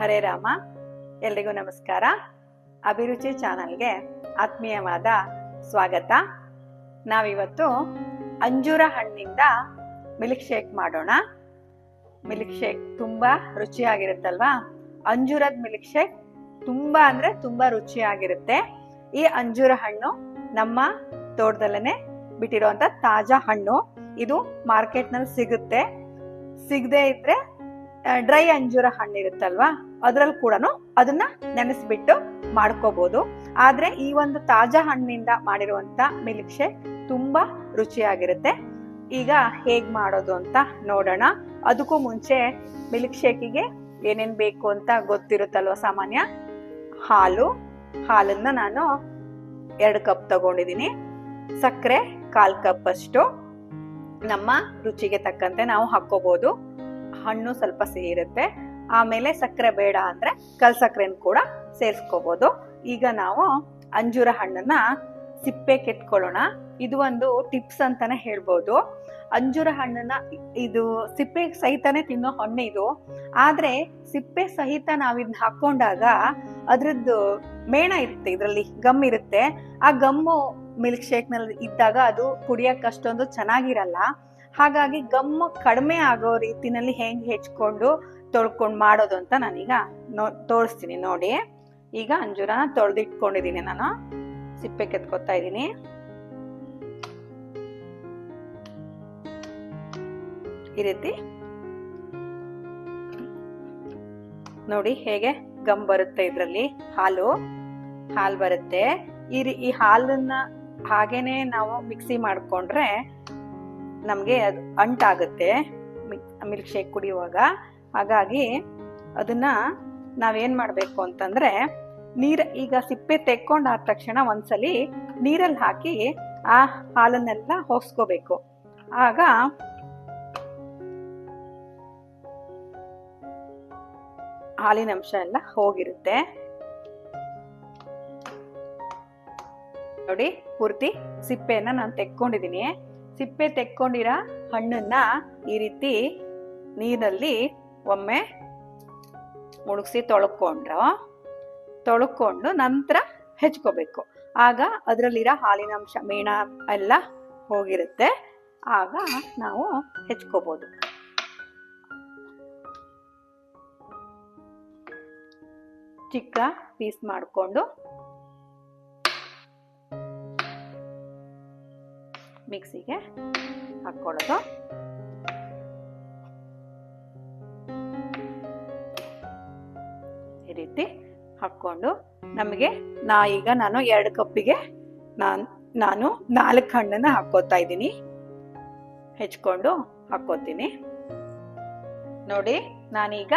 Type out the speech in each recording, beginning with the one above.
ಹರೇ ರಾಮ. ಎಲ್ರಿಗೂ ನಮಸ್ಕಾರ. ಅಭಿರುಚಿ ಚಾನಲ್ಗೆ ಆತ್ಮೀಯವಾದ ಸ್ವಾಗತ. ನಾವಿವತ್ತು ಅಂಜೂರ ಹಣ್ಣಿಂದ ಮಿಲ್ಕ್ ಶೇಕ್ ಮಾಡೋಣ. ಮಿಲ್ಕ್ ಶೇಕ್ ತುಂಬಾ ರುಚಿಯಾಗಿರುತ್ತಲ್ವಾ? ಅಂಜೂರದ ಮಿಲ್ಕ್ ಶೇಕ್ ತುಂಬಾ ಅಂದ್ರೆ ತುಂಬಾ ರುಚಿಯಾಗಿರುತ್ತೆ. ಈ ಅಂಜೂರ ಹಣ್ಣು ನಮ್ಮ ತೋಟದಲ್ಲೇ ಬಿಟ್ಟಿರುವಂತ ತಾಜಾ ಹಣ್ಣು. ಇದು ಮಾರ್ಕೆಟ್ನಲ್ಲಿ ಸಿಗುತ್ತೆ. ಸಿಗದೆ ಇದ್ರೆ ಡ್ರೈ ಅಂಜೂರ ಹಣ್ಣು ಇರುತ್ತಲ್ವಾ? ಅದ್ರಲ್ಲಿ ಕೂಡ ಅದನ್ನ ನೆನೆಸ್ಬಿಟ್ಟು ಮಾಡ್ಕೋಬಹುದು ಆದ್ರೆ ಈ ಒಂದು ತಾಜಾ ಹಣ್ಣಿಂದ ಮಾಡಿರುವಂತ ಮಿಲ್ಕ್ ಶೇಕ್ ತುಂಬಾ ರುಚಿಯಾಗಿರುತ್ತೆ. ಈಗ ಹೇಗ್ ಮಾಡೋದು ಅಂತ ನೋಡೋಣ. ಅದಕ್ಕೂ ಮುಂಚೆ ಮಿಲ್ಕ್ ಶೇಕಿಗೆ ಏನೇನ್ ಬೇಕು ಅಂತ ಗೊತ್ತಿರುತ್ತಲ್ವ ಸಾಮಾನ್ಯ? ಹಾಲು. ಹಾಲನ್ನ ನಾನು ಎರಡು ಕಪ್ ತಗೊಂಡಿದ್ದೀನಿ ಸಕ್ಕರೆ ಕಾಲ್ ಕಪ್ ಅಷ್ಟು. ನಮ್ಮ ರುಚಿಗೆ ತಕ್ಕಂತೆ ನಾವು ಹಾಕೋಬಹುದು ಹಣ್ಣು ಸ್ವಲ್ಪ ಸಿಹಿ ಇರುತ್ತೆ ಆಮೇಲೆ ಸಕ್ಕರೆ ಬೇಡ ಅಂದ್ರೆ ಕಲ್ ಸಕ್ಕರೆನ ಕೂಡ ಸೇರಿಸ್ಕೋಬಹುದು ಈಗ ನಾವು ಅಂಜೂರ ಹಣ್ಣನ್ನ ಸಿಪ್ಪೆ ಕೆತ್ಕೊಳ್ಳೋಣ. ಇದು ಒಂದು ಟಿಪ್ಸ್ ಅಂತಾನೆ ಹೇಳ್ಬೋದು. ಅಂಜೂರ ಹಣ್ಣನ್ನ ಇದು ಸಿಪ್ಪೆ ಸಹಿತನೇ ತಿನ್ನೋ ಹಣ್ಣು ಇದು. ಆದ್ರೆ ಸಿಪ್ಪೆ ಸಹಿತ ನಾವ್ ಇದನ್ನ ಹಾಕೊಂಡಾಗ ಅದ್ರದ್ದು ಮೇಣ ಇರುತ್ತೆ, ಇದರಲ್ಲಿ ಗಮ್ ಇರುತ್ತೆ. ಆ ಗಮ್ಮು ಮಿಲ್ಕ್ ಶೇಕ್ನಲ್ಲಿ ಇದ್ದಾಗ ಅದು ಕುಡಿಯಕ್ಕೆ ಅಷ್ಟೊಂದು ಚೆನ್ನಾಗಿರಲ್ಲ. ಹಾಗಾಗಿ ಗಮ್ಮು ಕಡಿಮೆ ಆಗೋ ರೀತಿನಲ್ಲಿ ಹೆಂಗ್ ಹೆಚ್ಕೊಂಡು ತೊಳ್ಕೊಂಡು ಮಾಡೋದು ಅಂತ ನಾನೀಗ ನೋ, ತೋರಿಸ್ತೀನಿ ನೋಡಿ. ಈಗ ಅಂಜೂರನ ತೊಳೆದಿಟ್ಕೊಂಡಿದ್ದೀನಿ ನಾನು. ಸಿಪ್ಪೆ ಕೆತ್ಕೊತಾ ಇದ್ದೀನಿ. ಈ ರೀತಿ. ನೋಡಿ ಹೇಗೆ ಗಮ್ ಬರುತ್ತೆ ಇದರಲ್ಲಿ. ಹಾಲು. ಹಾಲು ಬರುತ್ತೆ. ಈ ಈ ಹಾಲನ್ನ ಹಾಗೇನೆ ನಾವು ಮಿಕ್ಸಿ ಮಾಡ್ಕೊಂಡ್ರೆ ನಮಗೆ ಅದು ಅಂಟಾಗುತ್ತೆ ಮಿಲ್ಕ್ ಶೇಕ್ ಕುಡಿಯುವಾಗ. ಹಾಗಾಗಿ ಅದನ್ನ ನಾವೇನ್ ಮಾಡಬೇಕು ಅಂತಂದ್ರೆ, ನೀರ್, ಈಗ ಸಿಪ್ಪೆ ತೆಕ್ಕೊಂಡಾದ ತಕ್ಷಣ ಒಂದ್ಸಲಿ ನೀರಲ್ಲಿ ಹಾಕಿ ಆ ಹಾಲನ್ನೆಲ್ಲ ಹೋಗ್ಸ್ಕೋಬೇಕು. ಆಗ ಹಾಲಿನ ಅಂಶ ಎಲ್ಲ ಹೋಗಿರುತ್ತೆ. ನೋಡಿ, ಪೂರ್ತಿ ಸಿಪ್ಪೆಯನ್ನ ನಾನು ತೆಕ್ಕೊಂಡಿದ್ದೀನಿ ಸಿಪ್ಪೆ ತೆಕ್ಕೊಂಡಿರೋ ಹಣ್ಣನ್ನ ಈ ರೀತಿ ನೀರಲ್ಲಿ ಒಮ್ಮೆ ಮುಳುಗಿಸಿ ತೊಳ್ಕೊಂಡ್ರು, ತೊಳ್ಕೊಂಡು ನಂತರ ಹೆಚ್ಕೋಬೇಕು. ಆಗ ಅದರಲ್ಲಿರೋ ಹಾಲಿನಂಶ ಮೇಣ ಎಲ್ಲ ಹೋಗಿರುತ್ತೆ. ಆಗ ನಾವು ಹೆಚ್ಕೋಬೋದು. ಚಿಕ್ಕ ಪೀಸ್ ಮಾಡಿಕೊಂಡು ಮಿಕ್ಸಿಗೆ ಹಾಕ್ಕೊಳ್ಳೋದು. ಈ ರೀತಿ ಹಾಕ್ಕೊಂಡು ನಮಗೆ ನಾ ಈಗ ನಾನು ಎರಡು ಕಪ್ಪಿಗೆ ನಾನು ನಾನು ನಾಲ್ಕು ಹಣ್ಣನ್ನ ಹಾಕೋತಾ ಇದ್ದೀನಿ. ಹೆಚ್ಕೊಂಡು ಹಾಕೋತೀನಿ ನೋಡಿ, ನಾನೀಗ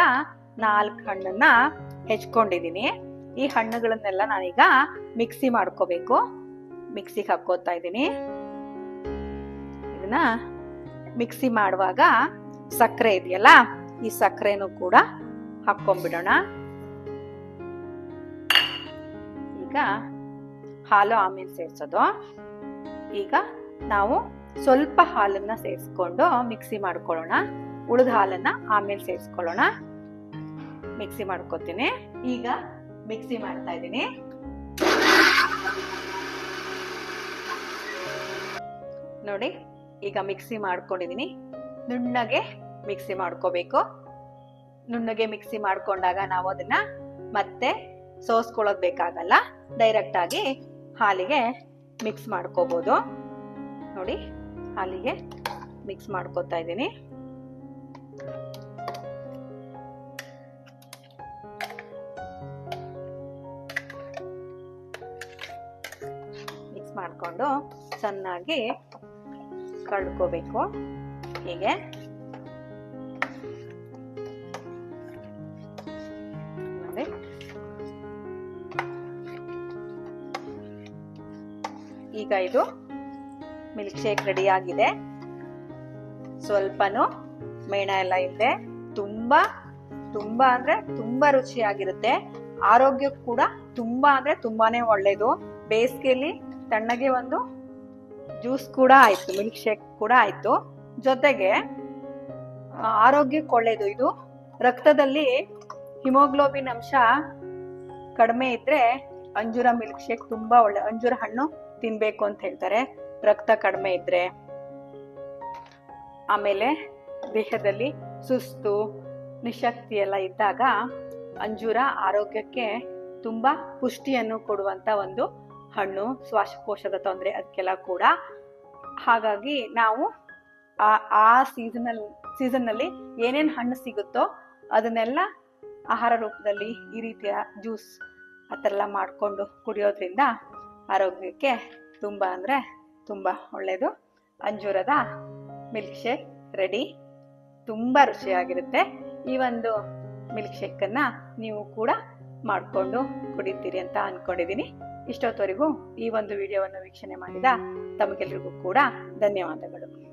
ನಾಲ್ಕು ಹಣ್ಣನ್ನ ಹೆಚ್ಕೊಂಡಿದ್ದೀನಿ. ಈ ಹಣ್ಣುಗಳನ್ನೆಲ್ಲ ನಾನೀಗ ಮಿಕ್ಸಿ ಮಾಡ್ಕೋಬೇಕು. ಮಿಕ್ಸಿಗೆ ಹಾಕೋತಾ ಇದ್ದೀನಿ. ಇದನ್ನ ಮಿಕ್ಸಿ ಮಾಡುವಾಗ ಸಕ್ಕರೆ ಇದೆಯಲ್ಲ, ಈ ಸಕ್ಕರೆನೂ ಕೂಡ ಹಾಕೊಂಡ್ಬಿಡೋಣ ಈಗ ಹಾಲು ಆಮೇಲೆ ಸೇರಿಸೋದು. ಈಗ ನಾವು ಸ್ವಲ್ಪ ಹಾಲನ್ನ ಸೇರಿಸ್ಕೊಂಡು ಮಿಕ್ಸಿ ಮಾಡ್ಕೊಳ್ಳೋಣ. ಉಳಿದ ಹಾಲನ್ನ ಆಮೇಲೆ ಸೇರಿಸ್ಕೊಳ್ಳೋಣ. ಮಿಕ್ಸಿ ಮಾಡ್ಕೋತೀನಿ. ಈಗ ಮಿಕ್ಸಿ ಮಾಡ್ತಾ ಇದ್ದೀನಿ. ನೋಡಿ ಈಗ ಮಿಕ್ಸಿ ಮಾಡ್ಕೊಂಡಿದ್ದೀನಿ ನುಣ್ಣಗೆ ಮಿಕ್ಸಿ ಮಾಡ್ಕೋಬೇಕು. ನುಣ್ಣಗೆ ಮಿಕ್ಸಿ ಮಾಡ್ಕೊಂಡಾಗ ನಾವು ಅದನ್ನ ಮತ್ತೆ ಸೋಸ್ಕೊಳ್ಳೋದ್ ಬೇಕಾಗಲ್ಲ. ಡೈರೆಕ್ಟ್ ಆಗಿ ಹಾಲಿಗೆ ಮಿಕ್ಸ್ ಮಾಡ್ಕೋಬಹುದು ನೋಡಿ ಹಾಲಿಗೆ ಮಿಕ್ಸ್ ಮಾಡ್ಕೋತಾ ಇದ್ದೀನಿ. ಮಿಕ್ಸ್ ಮಾಡಿಕೊಂಡು ಚೆನ್ನಾಗಿ ಕಳ್ಕೋಬೇಕು ಹೀಗೆ. ಈಗ ಇದು ಮಿಲ್ಕ್ ಶೇಕ್ ರೆಡಿ ಆಗಿದೆ. ಸ್ವಲ್ಪನು ಮೇಣ ಎಲ್ಲ ಇದೆ ತುಂಬಾ ತುಂಬಾ ಅಂದ್ರೆ ತುಂಬಾ ರುಚಿಯಾಗಿರುತ್ತೆ. ಆರೋಗ್ಯಕ್ಕೂ ಕೂಡ ತುಂಬಾ ಅಂದ್ರೆ ತುಂಬಾನೇ ಒಳ್ಳೇದು. ಬೇಸಿಗೆಯಲ್ಲಿ ತಣ್ಣಗೆ ಒಂದು ಜ್ಯೂಸ್ ಕೂಡ ಆಯ್ತು, ಮಿಲ್ಕ್ ಶೇಕ್ ಕೂಡ ಆಯ್ತು. ಜೊತೆಗೆ ಆರೋಗ್ಯಕ್ಕೆ ಒಳ್ಳೇದು ಇದು. ರಕ್ತದಲ್ಲಿ ಹಿಮೋಗ್ಲೋಬಿನ್ ಅಂಶ ಕಡಿಮೆ ಇದ್ರೆ ಅಂಜೂರ ಮಿಲ್ಕ್ ಶೇಕ್ ತುಂಬಾ ಒಳ್ಳೆ, ಅಂಜೂರ ಹಣ್ಣು ತಿನ್ಬೇಕು ಅಂತ ಹೇಳ್ತಾರೆ. ರಕ್ತ ಕಡಿಮೆ ಇದ್ರೆ. ಆಮೇಲೆ ದೇಹದಲ್ಲಿ ಸುಸ್ತು, ನಿಶಕ್ತಿ ಎಲ್ಲ ಇದ್ದಾಗ ಅಂಜೂರ ಆರೋಗ್ಯಕ್ಕೆ ತುಂಬಾ ಪುಷ್ಟಿಯನ್ನು ಕೊಡುವಂತ ಒಂದು ಹಣ್ಣು ಶ್ವಾಸಕೋಶದ ತೊಂದರೆ ಅದಕ್ಕೆಲ್ಲ ಕೂಡ. ಹಾಗಾಗಿ ನಾವು ಆ ಆ ಸೀಸನಲ್ ಸೀಸನ್ನಲ್ಲಿ ಏನೇನು ಹಣ್ಣು ಸಿಗುತ್ತೋ ಅದನ್ನೆಲ್ಲ ಆಹಾರ ರೂಪದಲ್ಲಿ ಈ ರೀತಿಯ ಜ್ಯೂಸ್ ಆ ಥರ ಎಲ್ಲ ಮಾಡಿಕೊಂಡು ಕುಡಿಯೋದ್ರಿಂದ ಆರೋಗ್ಯಕ್ಕೆ ತುಂಬ ಅಂದರೆ ತುಂಬ ಒಳ್ಳೆಯದು ಅಂಜೂರದ ಮಿಲ್ಕ್ ಶೇಕ್ ರೆಡಿ ತುಂಬ ರುಚಿಯಾಗಿರುತ್ತೆ. ಈ ಒಂದು ಮಿಲ್ಕ್ ಶೇಕನ್ನು ನೀವು ಕೂಡ ಮಾಡಿಕೊಂಡು ಕುಡಿತೀರಿ ಅಂತ ಅಂದ್ಕೊಂಡಿದ್ದೀನಿ ಇಷ್ಟೊತ್ತವರೆಗೂ ಈ ಒಂದು ವಿಡಿಯೋವನ್ನು ವೀಕ್ಷಣೆ ಮಾಡಿದ ತಮಗೆಲ್ಲರಿಗೂ ಕೂಡ ಧನ್ಯವಾದಗಳು.